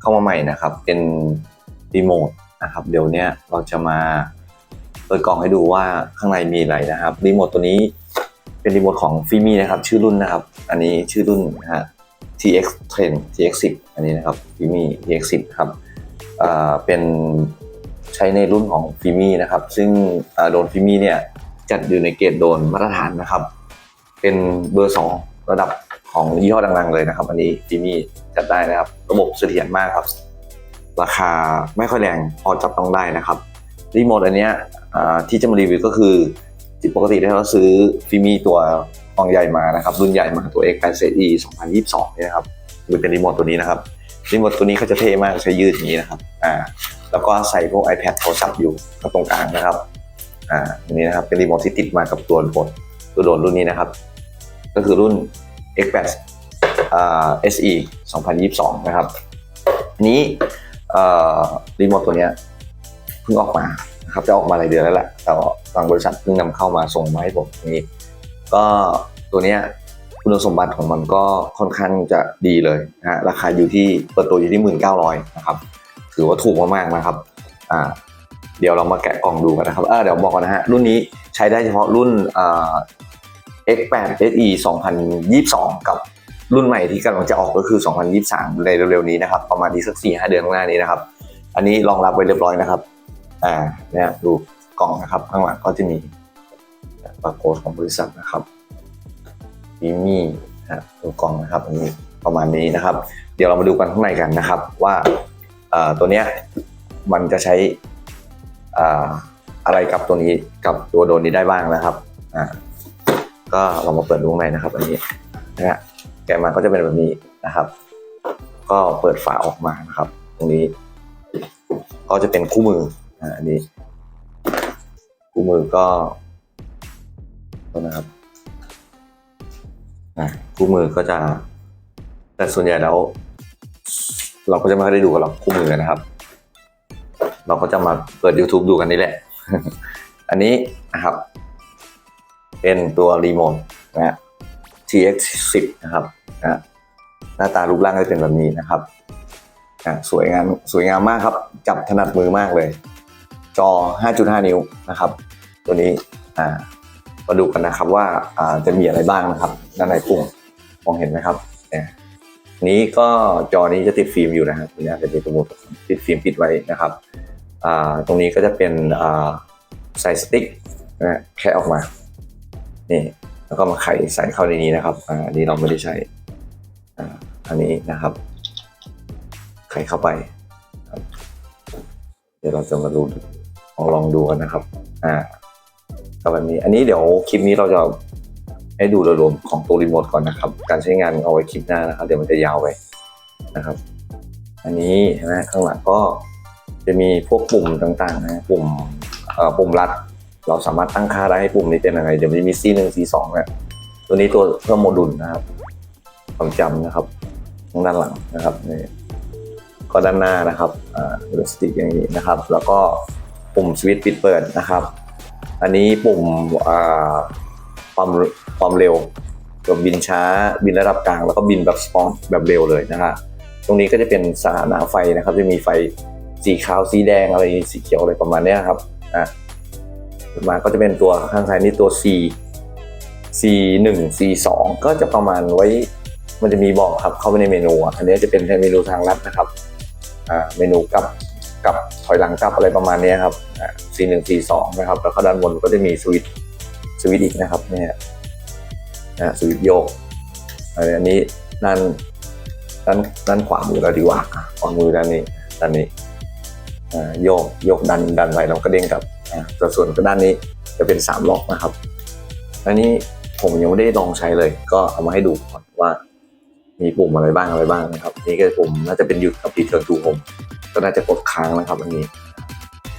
เข้ามาใหม่นะครับ เป็นรีโมทนะครับ เดี๋ยวนี้เราจะมาเปิดกล่องให้ดูว่าข้างในมีอะไรนะครับรีโมทตัวนี้เป็นรีโมทของฟิมี่นะครับ ชื่อรุ่นนะครับ อันนี้ชื่อรุ่นนะฮะ TX 10 TX 10อันนี้นะครับฟิมี่ TX 10ครับอ่าเป็นใช้ในรุ่นของฟิมี่นะครับ ซึ่งอ่าโดนฟิมี่เนี่ยจัดอยู่ในเกรดโดนมาตรฐานนะครับ เป็นเบอร์ 2 ระดับ ของยี่ห้อดังๆเลยนะครับ อันนี้ฟิมี่จัดได้นะครับ ระบบเสถียรมากครับ ราคาไม่ค่อยแรงพอจับต้องได้นะครับรีโมทอันเนี้ยที่จะมารีวิวก็คือปกติถ้าเราซื้อฟิมี่ตัวกองใหญ่มานะครับ รุ่นใหญ่มาตัว X8 e 2022เนี่ยนะครับมันเป็นรีโมทตัวนี้นะครับรีโมทตัวนี้เขาจะเท่มากใช้ยืดอย่างนี้นะครับอ่าแล้วก็ใส่พวก iPad โทรศัพท์อยู่ตรงกลางนะครับอ่าอันนี้นะครับเป็นรีโมทที่ติดมากับตัวโดนตัวโดรนรุ่นนี้นะครับ ก็คือรุ่น X8 SE 2022 นะครับนี่รีโมทตัวเนี้ยเพิ่งออกมานะครับจะออกมาหลายเดือนแล้วแหละแต่ทางบริษัทเพิ่งนำเข้ามาส่งมาให้ผมนี้ก็ตัวเนี้ยคุณสมบัติของมันก็ค่อนข้างจะดีเลยนะฮะราคาอยู่ที่เปิดตัวอยู่ที่หมื่นเก้าร้อยนะครับถือว่าถูกมากๆนะครับอ่าเดี๋ยวเรามาแกะกล่องดูกันนะครับเเดี๋ยวบอกก่อนนะฮะรุ่นนี้ใช้ได้เฉพาะรุ่นอ X8 SE 2022 กับรุ่นใหม่ที่กำลังจะออกก็คือ 2023 ในเร็วๆนี้นะครับ ประมาณอีกสัก 4 5 เดือนข้างหน้านี้นะครับ อันนี้รองรับไว้เรียบร้อยนะครับ อ่าเนี่ยดูกล่องนะครับ ข้างหลังก็จะมีปาโค้ดของบริษัทนะครับบีมี่นะดูกล่องนะครับอันนี้ประมาณนี้นะครับ เดี๋ยวเรามาดูกันข้างในกันนะครับ ว่าเอ่อตัวเนี้ยมันจะใช้อ่าอะไรกับตัวนี้กับตัวโดรนนี้ได้บ้างนะครับอ่า ก็เรามาเปิดดูข้างในนะครับ อันนี้นะฮะแกะมาก็จะเป็นแบบนี้นะครับ ก็เปิดฝาออกมานะครับ ตรงนี้ ก็จะเป็นคู่มืออ่าอันนี้ คู่มือก็นะครับอ่าคู่มือก็จะ แต่ส่วนใหญ่แล้ว เราก็จะไม่ค่อยได้ดูกันหรอกคู่มือนะครับ เราก็จะมาเปิด YouTube ดูกันนี่แหละ อันนี้นะครับ เป็นตัวรีโมทนะฮะ TX 10 นะครับนะหน้าตารูปร่างก็จะเป็นแบบนี้นะครับอะสวยงามสวยงามมากครับ จับถนัดมือมากเลย จอ 5.5 นิ้วนะครับ ตัวนี้อ่ามาดูกันนะครับว่าอ่าจะมีอะไรบ้างนะครับด้านในปุ่มมองเห็นไหมครับเนี่ยนี้ก็จอนี้จะติดฟิล์มอยู่นะครับนี่นะจะเป็นตัวโมดติดฟิล์มปิดไว้นะครับอ่าตรงนี้ก็จะเป็นอ่าใส่สติ๊กนะฮะแค่ออกมา นี่แล้วก็มาไขใส่เข้าในนี้นะครับอ่าอันนี้เราไม่ได้ใช้อ่าอันนี้นะครับ ไขเข้าไป เดี๋ยวเราจะมาดูลองลองดูกันนะครับ อ่าก็แบบนี้ อันนี้เดี๋ยวคลิปนี้เราจะให้ดูโดยรวมของตัวรีโมทก่อนนะครับ การใช้งานเอาไว้คลิปหน้านะครับ เดี๋ยวมันจะยาวไปนะครับ อันนี้เห็นไหมข้างหลังก็จะมีพวกปุ่มต่างๆนะ ปุ่มปุ่มรัด เราสามารถตั้งค่าได้ให้ปุ่มนี้เป็นอะไรเดี๋ยวมันจะมี C 1 C 2เนี่ยตัวนี้ตัวเพิ่มโมดูลนะครับความจำนะครับทางด้านหลังนะครับนี่ก็ด้านหน้านะครับอ่าดูสติกอย่างนี้นะครับ แล้วก็ปุ่มสวิตช์ปิดเปิดนะครับ อันนี้ปุ่มอ่าความความเร็วกับบินช้าบินระดับกลาง แล้วก็บินแบบสปอร์แบบเร็วเลยนะฮะตรงนี้ก็จะเป็นสถานะไฟนะครับ จะมีไฟสีขาวสีแดงอะไรสีเขียวอะไรประมาณนี้ครับอะ มาก็จะเป็นตัวข้างซ้ายนี่ตัว C C 1 C 2ก็จะประมาณไว้ มันจะมีบอกครับเข้าไปในเมนูอะอันนี้จะเป็นเมนูทางลัดนะครับอ่าเมนูกับกับถอยหลังกลับอะไรประมาณนี้ครับอ่า C 1 C 2นะครับ แล้วก็ด้านบนก็จะมีสวิตสวิตอีกนะครับเนี่ยนะสวิตโยกอันนี้ด้านด้านด้านขวามือเราดีกว่าขวามือด้านนี้ด้านนี้โยกโยกดันดันไปเราก็เด้งกลับ แต่ส่วนด้านนี้จะเป็น3ล็อกนะครับ อันนี้ผมยังไม่ได้ลองใช้เลย ก็เอามาให้ดูก่อนว่ามีปุ่มอะไรบ้างอะไรบ้างนะครับ นี่ก็ปุ่มน่าจะเป็นหยุดกับรีเทิร์นทูโฮมก็น่าจะกดค้างนะครับ อันนี้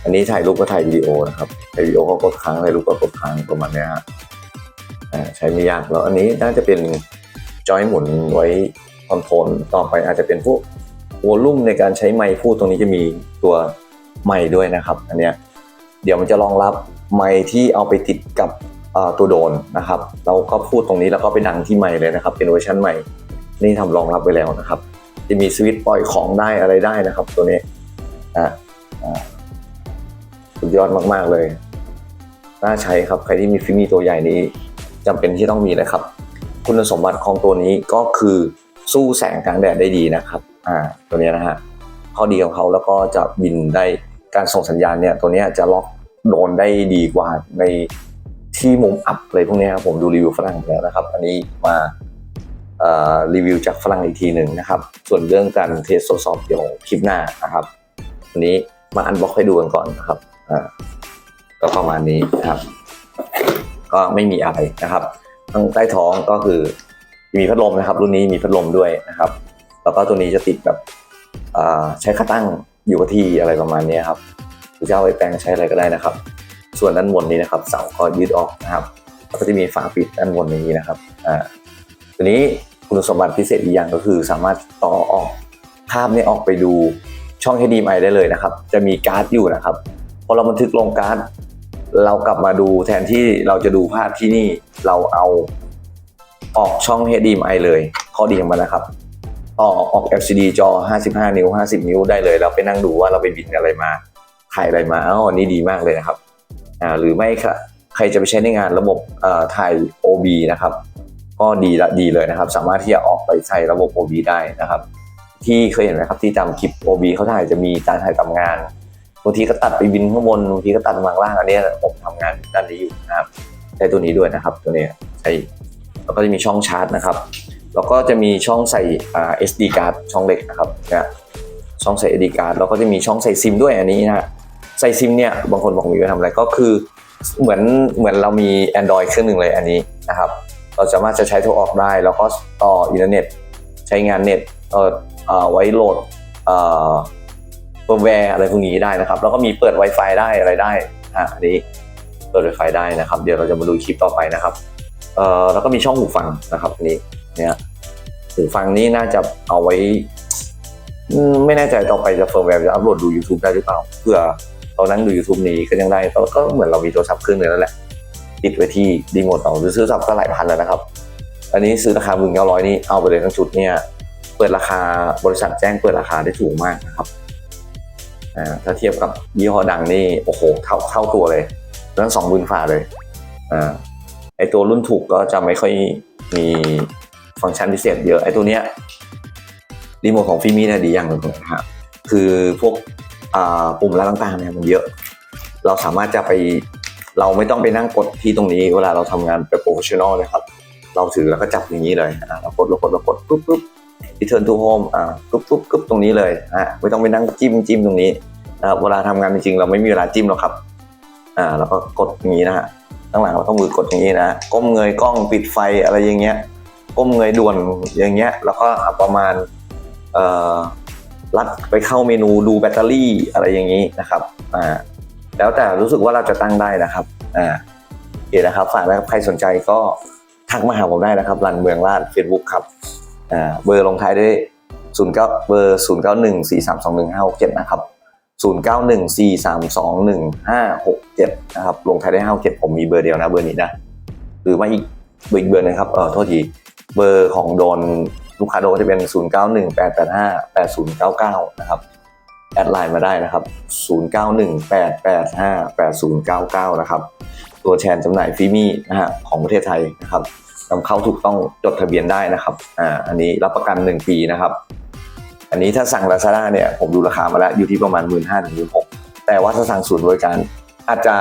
อันนี้ถ่ายรูปก็ถ่ายวิดีโอนะครับถ่ายวิดีโอก็กดค้างถ่ายรูปก็กดค้างประมาณนี้ฮะใช้ไม่ยากแล้วอันนี้น่าจะเป็นจอยหมุนไว้คอนโทรลต่อไปอาจจะเป็นพวกวอลลุ่มในการใช้ไมค์พูดตรงนี้จะมีตัวไมค์ด้วยนะครับ อันเนี้ย เดี๋ยวมันจะรองรับไมค์ที่เอาไปติดกับตัวโดรนนะครับ เราก็พูดตรงนี้แล้วก็ไปดังที่ไมค์เลยนะครับ เป็นเวอร์ชันใหม่ นี่ทำรองรับไว้แล้วนะครับ จะมีสวิตช์ปล่อยของได้อะไรได้นะครับ ตัวนี้อะอ่าสุดยอดมากๆเลยน่าใช้ครับใครที่มีฟิล์มตัวใหญ่นี้จำเป็นที่ต้องมีนะครับ คุณสมบัติของตัวนี้ก็คือสู้แสงกลางแดดได้ดีนะครับ อ่า ตัวนี้นะฮะข้อดีของเขาแล้วก็จะบินได้ การส่งสัญญาณเนี่ยตัวนี้จะล็อกโดนได้ดีกว่าในที่มุมอับเลยพวกนี้ครับผมดูรีวิวฝรั่งแล้วนะครับ อันนี้มารีวิวจากฝรั่งอีกทีหนึ่งนะครับ ส่วนเรื่องการเทสทดสอบเดี๋ยวคลิปหน้านะครับวันนี้มาอันบ็อกให้ดูกันก่อนนะครับก็ประมาณนี้นะครับ ก็ไม่มีอะไรนะครับข้างใต้ท้องก็คือมีพัดลมนะครับ รุ่นนี้มีพัดลมด้วยนะครับ แล้วก็ตัวนี้จะติดแบบใช้ขาตั้ง อยู่กับที่อะไรประมาณนี้ครับหรือจะเอาไปแปลงใช้อะไรก็ได้นะครับ ส่วนด้านบนนี้นะครับ เสาก็ยืดออกนะครับแล้วก็จะมีฝาปิดด้านบนนี้นะครับอ่าตัวนี้คุณสมบัติพิเศษอีกอย่างก็คือ สามารถต่อออกภาพนี้ออกไปดูช่อง HDMI ได้เลยนะครับ จะมีการ์ดอยู่นะครับพอเราบันทึกลงการ์ดเรากลับมาดูแทนที่เราจะดูภาพที่นี่เราเอาออกช่อง HDMI เลยข้อดีของมันนะครับ อออก LCD จอ 55 นิ้ว 50 นิ้วได้เลยแล้วไปนั่งดูว่าเราไปบินอะไรมาถ่ายอะไรมาอ๋ออันนี้ดีมากเลยนะครับอ่าหรือไม่ค่ะใครจะไปใช้ในงานระบบเอ่อถ่าย OB นะครับ ก็ดีละดีเลยนะครับ สามารถที่จะออกไปใช้ระบบ OB ได้นะครับ ที่เคยเห็นไหมครับที่ตามคลิป OB เขาถ่ายจะมีการถ่ายตามงานบางทีก็ตัดไปบินข้างบนบางทีก็ตัดมางล่างอันนี้ผมทำงานด้านนี้อยู่นะครับใช้ตัวนี้ด้วยนะครับ ตัวนี้ใช้แล้วก็จะมีช่องชาร์จนะครับ แล้วก็จะมีช่องใส่อ่า SD card ช่องเล็กนะครับนี่ยช่องใส่ SD card แล้วก็จะมีช่องใส่ซิมด้วยอันนี้นะฮะใส่ซิมเนี่ยบางคนบอกมีไว้ทำอะไรก็คือเหมือนเหมือนเรามี Android เครื่องหนึ่งเลยอันนี้นะครับ เราสามารถจะใช้โทรออกได้ แล้วก็ต่ออินเทอร์เน็ต ใช้งานเน็ตเอ่อเอ่อไว้โหลดเอ่อเฟิร์มแวร์อะไรพวกนี้ได้นะครับ แล้วก็มีเปิด Wi-Fi ได้อะไรได้อะอันนี้เปิด Wi-Fi ได้นะครับ เดี๋ยวเราจะมาดูคลิปต่อไปนะครับเอ่อแล้วก็มีช่องหูฟังนะครับอันนี้ เนี่ยหูฟังนี้น่าจะเอาไว้ ไม่แน่ใจต่อไปจะเฟิร์มแวร์จะอัปโหลดดู YouTube ได้หรือเปล่า เพื่อเรานั่งดู YouTube นี้ก็ยังได้ก็เหมือนเรามีโทรศัพท์เครื่องนึงแล้วแหละ ติดไว้ที่รีโมทเราหรือซื้อโทรศัพท์ก็หลายพันแล้วนะครับ อันนี้ซื้อราคาหมื่นเก้าร้อยนี่เอาไปเลยทั้งชุดเนี่ย เปิดราคาบริษัทแจ้งเปิดราคาได้ถูกมากนะครับอ่าถ้าเทียบกับยี่ห้อดังนี่โอ้โหเท่าเท่าตัวเลยตั้งสองหมื่นฝ่าเลยอ่าไอตัวรุ่นถูกก็จะไม่ค่อยมี ฟังก์ชันพิเศษเยอะไอ้ตัวเนี้ยรีโมทของฟิมี่เนี่ยดีอย่างหนึ่งนะครับคือพวกปุ่มอะไรต่างๆเนี่ยมันเยอะ เราสามารถจะไปเราไม่ต้องไปนั่งกดที่ตรงนี้เวลาเราทำงานแบบโปรเฟชชั่นอลนะครับ เราถือแล้วก็จับอย่างนี้เลยเรากดเรากดเรากดปุ๊บปุ๊บ return to home อ่าปุ๊บปุ๊บปุ๊บตรงนี้เลยอ่าไม่ต้องไปนั่งจิ้มจิ้มตรงนี้นะครับเวลาทำงานจริงๆเราไม่มีเวลาจิ้มหรอกครับอ่าแล้วก็กดอย่างนี้นะฮะข้างหลังเราต้องมือกดอย่างนี้นะก้มเงยกล้องปิดไฟอะไรอย่างเงี้ย ก้มเงยด่วนอย่างเงี้ยแล้วก็ประมาณเอ่อลัดไปเข้าเมนูดูแบตเตอรี่อะไรอย่างนี้นะครับอ่าแล้วแต่รู้สึกว่าเราจะตั้งได้นะครับอ่าโอเคนะครับฝากนะครับใครสนใจก็ทักมาหาผมได้นะครับรันเมืองลาด Facebook ครับอ่าเบอร์ลงท้ายด้วย0 9เก้าเบอร์0 9 1 4 3 2 1 5 6 7นะครับ0 9 1 4 3 2 1 5 6 7นะครับลงท้ายด้วย5 6 7ผมมีเบอร์เดียวนะเบอร์นี้นะหรือว่าอีกเบอร์อีกเบอร์นึงครับเออโทษที เบอร์ของโดนลูกค้าโดนจะเป็น 0 9 1 8 8 5 8 0 9 9 นะครับ แอดไลน์มาได้นะครับ 0 9 1 8 8 5 8 0 9 9 นะครับ ตัวแทนจำหน่ายฟิมี่นะฮะของประเทศไทยนะครับนำเข้าถูกต้องจดทะเบียนได้นะครับ อ่า อันนี้รับประกัน 1 ปีนะครับ อันนี้ถ้าสั่ง Lazada เนี่ย ผมดูราคามาแล้วอยู่ที่ประมาณ 1 5ื่นห้าถึงหมื่นหกแต่ว่าถ้าสั่งศูนย์บริการ อาจจะ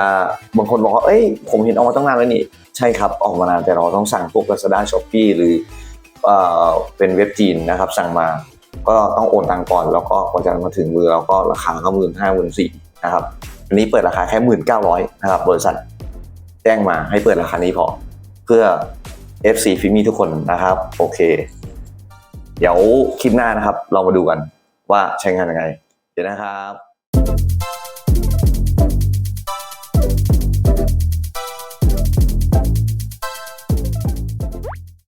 บางคนบอกว่าเอ้ย ผมเห็นออกมาตั้งนานแล้วนี่ใช่ครับออกมานานแต่เราต้องสั่งพวก Lazada Shopee หรือเอ่อเป็นเว็บจีนนะครับ สั่งมาก็ต้องโอนตังก่อน แล้วก็กว่าจะมาถึงมือเราก็ราคาก็หมื่นห้าหมื่นสี่นะครับอันนี้เปิดราคาแค่หมื่นเก้าร้อยนะครับบริษัทแจ้งมาให้เปิดราคานี้พอเพื่อ FC ฟิมีทุกคนนะครับ โอเค เดี๋ยวคลิปหน้านะครับ เรามาดูกันว่าใช้งานยังไง เดี๋ยวนะครับ